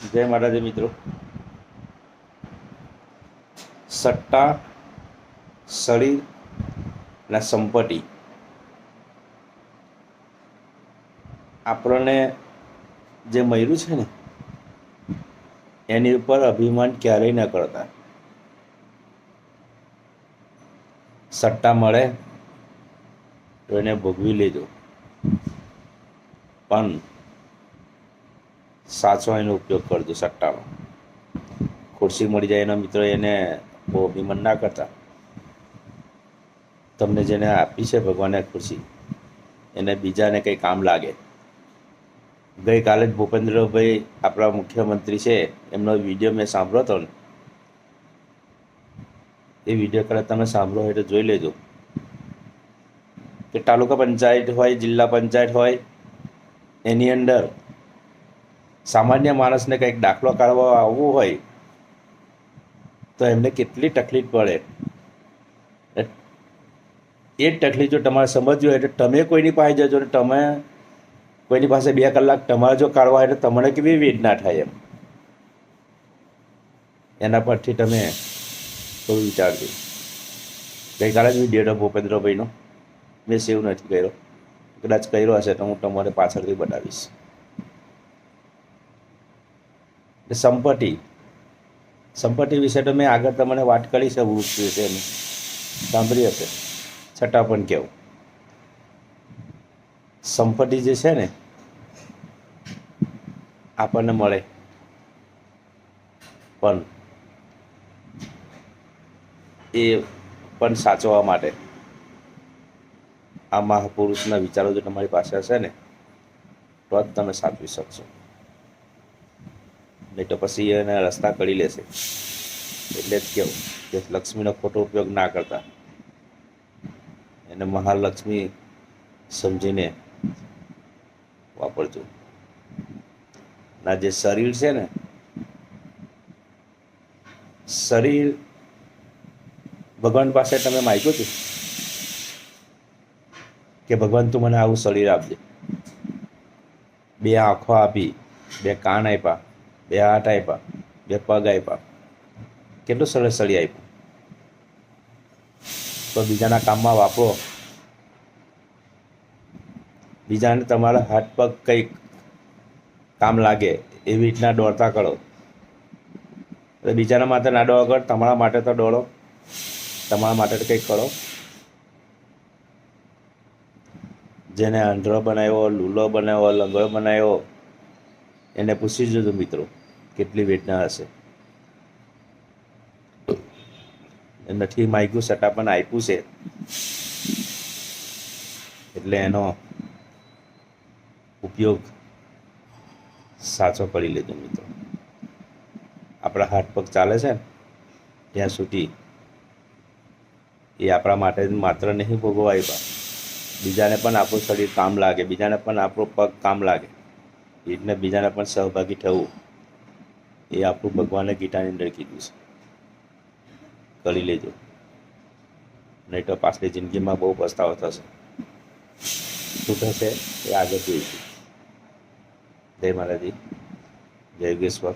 જય માતાજી મિત્રો. સટ્ટા શરીર અને સંપત્તિ આપણને જે મળ્યું છે ને, એની ઉપર અભિમાન ક્યારેય ન કરતા. સટ્ટા મળે તો એને ભોગવી લેજો. પણ સાચો એનો ઉપયોગ કરજો સટ્ટાનો ખુરશી મળી જાય એના મિત્રો એને બહુ અભિમાન ના કરતા. તમને જેને આપી છે ભગવાને ખુરશી, એને બીજાને કંઈ કામ લાગે. ગઈકાલે જ ભૂપેન્દ્રભાઈ આપણા મુખ્યમંત્રી છે, એમનો વીડિયો મેં સાંભળ્યો હતો ને. એ વીડિયો કદાચ તમે સાંભળો હોય તો જોઈ લેજો. કે તાલુકા પંચાયત હોય, જિલ્લા પંચાયત હોય, એની અંદર સામાન્ય માણસને કંઈક દાખલો કાઢવા આવવું હોય, તો એમને કેટલી તકલીફ પડે. એ જ તકલીફ જો તમારે સમજવી હોય, એટલે તમે કોઈની પાસે જજો ને તમે કોઈની પાસે બે કલાક તમારે જો કાઢવા એટલે તમને કેવી વેદના થાય એમ. એના પરથી તમે થોડું વિચારજો. ગઈકાલે જ વીડિયો હતો ભૂપેન્દ્રભાઈનો. મેં સેવ નથી કર્યો. કદાચ કર્યો હશે તો હું તમારે પાછળથી બતાવીશ. સંપત્તિ. સંપત્તિ વિશે તો મેં આગળ તમને વાત કરી છે વૃક્ષ વિશે એની સાંભળી હશે. છતાં પણ કેવું. સંપત્તિ જે છે ને, આપણને મળે. પણ એ પણ સાચવવા માટે. આ મહાપુરુષના વિચારો જો તમારી પાસે હશે ને, તો જ તમે સાચવી શકશો. નહીં તો પછી એને રસ્તા કરી લેશે. એટલે જ કેવું કે લક્ષ્મીનો ખોટો ઉપયોગ ના કરતા. એને મહાલક્ષ્મી સમજીને વાપરજો. ના, જે શરીર છે ને, શરીર ભગવાન પાસે તમે માગ્યું હતું કે ભગવાન તું મને આવું શરીર આપજે. બે આંખો આપી, બે કાન આપ્યા. બે હાથ આપ્યા બે પગ આપ્યા કેટલું સરસ આપ્યું તો બીજાના કામમાં વાપરો. બીજાને તમારા હાથ પગ કંઈક કામ લાગે એવી રીતના દોડતા કરો. એટલે બીજાના માટે ના દોડો કર તમારા માટે તો દોડો. તમારા માટે કંઈક કરો. જેને આંધળો બનાવ્યો, લૂલો બનાવ્યો, લંગડો બનાવ્યો એને પૂછી જોજો મિત્રો, કેટલી વેદના હશે? નથી માગ્યું, સટા પણ આપ્યું છે. એટલે એનો ઉપયોગ સાચો કરી લેજો મિત્રો. આપણા હાથ પગ ચાલે છે ત્યાં સુધી એ આપણા માટે માત્ર નહીં ભોગવાય બીજાને પણ આપણું શરીર કામ લાગે, બીજાને પણ આપણું પગ કામ લાગે. એ બીજાને પણ સહભાગી થવું એ આપણું ભગવાને ગીતાની અંદર કીધું છે. કરી લેજો. નહીં તો પાછલી જિંદગીમાં બહુ પસ્તાવો થશે. શું થશે એ આગળ જોઈશું. જય માતાજી. જય યોગેશ્વર